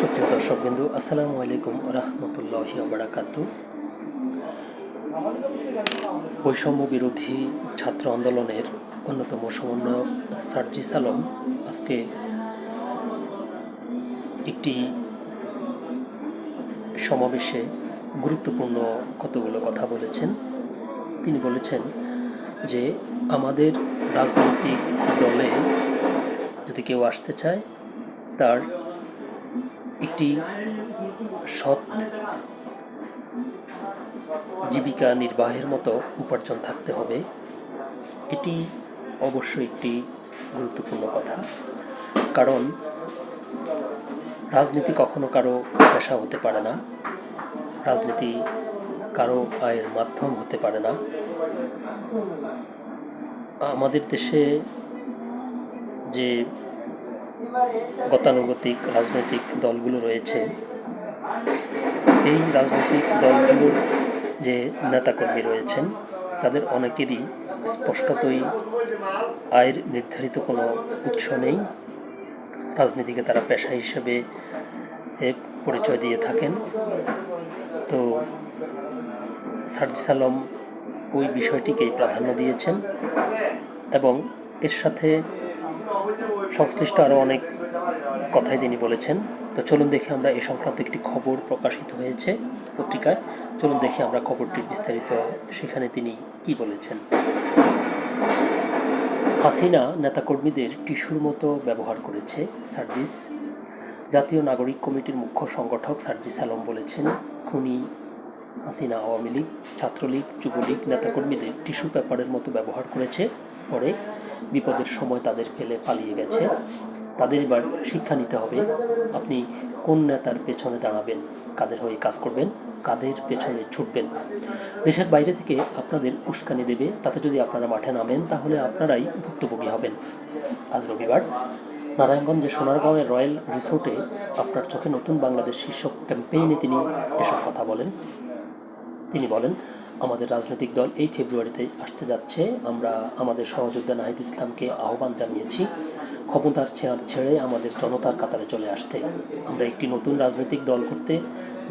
সুপ্রিয় দর্শক বিন্দু আসসালামু আলাইকুম রহমতুল্লাহি বারাকাত বৈষম্য বিরোধী ছাত্র আন্দোলনের অন্যতম সমন্বয়ক সার্জিস আলম আজকে একটি সমাবেশে গুরুত্বপূর্ণ কতগুলো কথা বলেছেন। তিনি বলেছেন যে, আমাদের রাজনৈতিক দলে যদি কেউ আসতে চায়, তার একটি সৎ জীবিকা নির্বাহের মতো উপার্জন থাকতে হবে, এটি অবশ্যই একটি গুরুত্বপূর্ণ কথা। কারণ রাজনীতি কখনো কারও পেশা হতে পারে না, রাজনীতি কারও আয়ের মাধ্যম হতে পারে না। আমাদের দেশে যে গতানুগতিক রাজনৈতিক দলগুলো রয়েছে। এই রাজনৈতিক দলগুলোর যে নেতাকর্মী রয়েছেন, তাদের অনেকেরই স্পষ্টতই আয়ের নির্ধারিত কোনো উৎস নেই। রাজনীতিকে তারা পেশা হিসেবে পরিচয় দিয়ে থাকেন। তো সার্জিস আলম ওই বিষয়টিকেই প্রাধান্য দিয়েছেন এবং এর সাথে সংশ্লিষ্ট আরও অনেক কথাই তিনি বলেছেন। তো চলুন দেখি আমরা এ সংক্রান্ত একটি খবর প্রকাশিত হয়েছে পত্রিকায়। চলুন দেখি আমরা খবরটির বিস্তারিত সেখানে তিনি কি বলেছেন। হাসিনা নেতাকর্মীদের টিস্যুর মতো ব্যবহার করেছে সার্জিস। জাতীয় নাগরিক কমিটির মুখ্য সংগঠক সার্জিস আলম বলেছেন, খুনি হাসিনা আওয়ামী লীগ, ছাত্রলীগ, যুবলীগ নেতাকর্মীদের টিস্যু পেপারের মতো ব্যবহার করেছে। পরে বিপদের সময় তাদের ফেলে পালিয়ে গেছে। তাদের এবার শিক্ষা নিতে হবে। আপনি কোন নেতার পেছনে দাঁড়াবেন? কাদের হয়ে কাজ করবেন? কাদের পেছনে ছুটবেন? দেশের বাইরে থেকে আপনাদের উস্কানি দেবে। তাতে যদি আপনারা মাঠে নামেন, তাহলে আপনারাই ভুক্তভোগী হবেন। আজ রবিবার। নারায়ণগঞ্জের সোনারগাঁওয়ের রয়্যাল রিসোর্টে আপনার চোখে নতুন বাংলাদেশ শীর্ষক ক্যাম্পেইনে তিনি এসব কথা বলেন। তিনি বলেন, আমাদের রাজনৈতিক দল এই ফেব্রুয়ারিতে আসতে যাচ্ছে। আমরা আমাদের সহযোদ্ধা নাহিদ ইসলামকে আহ্বান জানিয়েছি। ক্ষমতার চেয়ার ছেড়ে আমাদের জনতার কাতারে চলে আসতে। আমরা একটি নতুন রাজনৈতিক দল করতে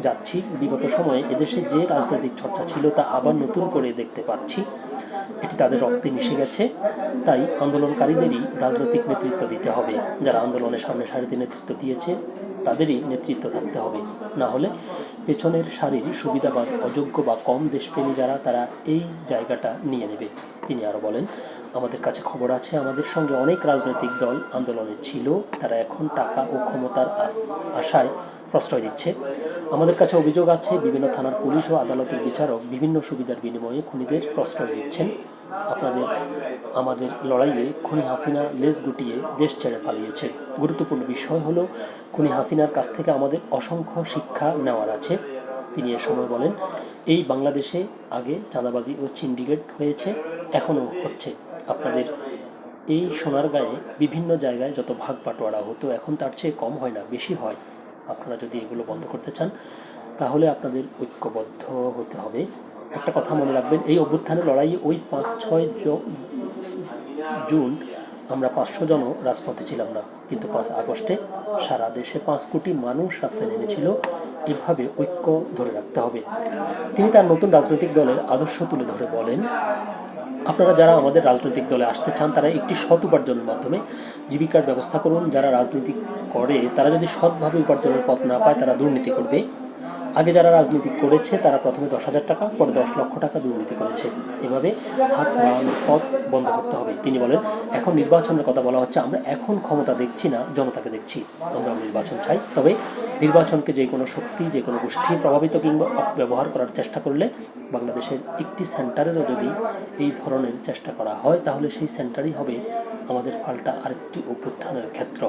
যাচ্ছি। বিগত সময়ে এদেশে যে রাজনৈতিক চর্চা ছিল তা আবার নতুন করে দেখতে পাচ্ছি। এটি তাদের রক্তে মিশে গেছে। তাই আন্দোলনকারীদেরই রাজনৈতিক নেতৃত্ব দিতে হবে। যারা আন্দোলনের সামনে সারিতে নেতৃত্ব দিয়েছে তাদেরই নেতৃত্ব থাকতে হবে। না হলে পেছনের সারির সুবিধাবাজ অযোগ্য বা কম দেশপ্রেমী যারা, তারা এই জায়গাটা নিয়ে নেবে। তিনি আরও বলেন, আমাদের কাছে খবর আছে, আমাদের সঙ্গে অনেক রাজনৈতিক দল আন্দোলনে ছিল। তারা এখন টাকা ও ক্ষমতার আশায় প্রশ্রয় দিচ্ছে। আমাদের কাছে অভিযোগ আছে, বিভিন্ন থানার পুলিশ ও আদালতের বিচারক বিভিন্ন সুবিধার বিনিময়ে খুনিদের প্রশ্রয় দিচ্ছেন। আপনাদের, আমাদের লড়াইয়ে খুনি হাসিনা লেজ গুটিয়ে দেশ ছেড়ে পালিয়েছে। গুরুত্বপূর্ণ বিষয় হলো, খুনি হাসিনার কাছ থেকে আমাদের অসংখ্য শিক্ষা নেওয়ার আছে। তিনি এ সময় বলেন, এই বাংলাদেশে আগে চাঁদাবাজি ও সিন্ডিকেট হয়েছে, এখনও হচ্ছে। আপনাদের এই সোনার গায়ে বিভিন্ন জায়গায় যত ভাগ বাটোয়ারা হতো, এখন তার চেয়ে কম হয় না, বেশি হয়। আপনারা যদি এগুলো বন্ধ করতে চান, তাহলে আপনাদের ঐক্যবদ্ধ হতে হবে। একটা কথা মনে রাখবেন, এই অভ্যুত্থানের লড়াইয়ে ওই পাঁচ, ছয় জুন আমরা পাঁচশো জনও রাজপথে ছিলাম না। কিন্তু পাঁচ আগস্টে সারা দেশে পাঁচ কোটি মানুষ রাস্তায় নেমেছিল। এভাবে ঐক্য ধরে রাখতে হবে। তিনি তার নতুন রাজনৈতিক দলের আদর্শ তুলে ধরে বলেন, আপনারা যারা আমাদের রাজনৈতিক দলে আসতে চান, তারা একটি সৎ উপার্জনের মাধ্যমে জীবিকার ব্যবস্থা করুন। যারা রাজনীতি করে, তারা যদি সৎভাবে উপার্জনের পথ না পায়, তারা দুর্নীতি করবে। আগে যারা রাজনীতি করেছে, তারা প্রথমে দশ হাজার টাকা, পরে দশ লক্ষ টাকা দুর্নীতি করেছে। এভাবে হাত বাড়ানোর পথ বন্ধ করতে হবে। তিনি বলেন, এখন নির্বাচনের কথা বলা হচ্ছে, আমরা এখন ক্ষমতা দেখছি না, জনতাকে দেখছি। আমরা নির্বাচন চাই। তবে নির্বাচনকে যে কোনো শক্তি, যে কোনো গোষ্ঠী প্রভাবিত কিংবা ব্যবহার করার চেষ্টা করলে বাংলাদেশের একটি সেন্টারেরও যদি এই ধরনের চেষ্টা করা হয়, তাহলে সেই সেন্টারই হবে আমাদের পাল্টা আরেকটি অভ্যুত্থানের ক্ষেত্র।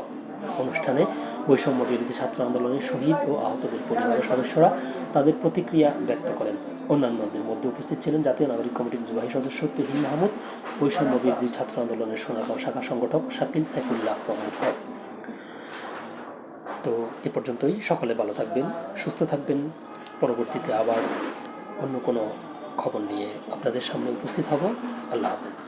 অনুষ্ঠানে বৈষম্য বিরোধী ছাত্র আন্দোলনের শহীদ ও আহতদের পরিবারের সদস্যরা তাদের প্রতিক্রিয়া ব্যক্ত করেন। অন্যান্যদের মধ্যে উপস্থিত ছিলেন জাতীয় নাগরিক কমিটির নির্বাহী সদস্য তুহিন মাহমুদ, বৈষম্য বিরোধী ছাত্র আন্দোলনের সোনারগাঁও শাখা সংগঠক শাকিল সাইফুল্লাহ প্রমুখ। তো এ পর্যন্তই। সকলে ভালো থাকবেন, সুস্থ থাকবেন। পরবর্তীতে আবার অন্য কোনো খবর নিয়ে আপনাদের সামনে উপস্থিত হব। আল্লাহ হাফেজ।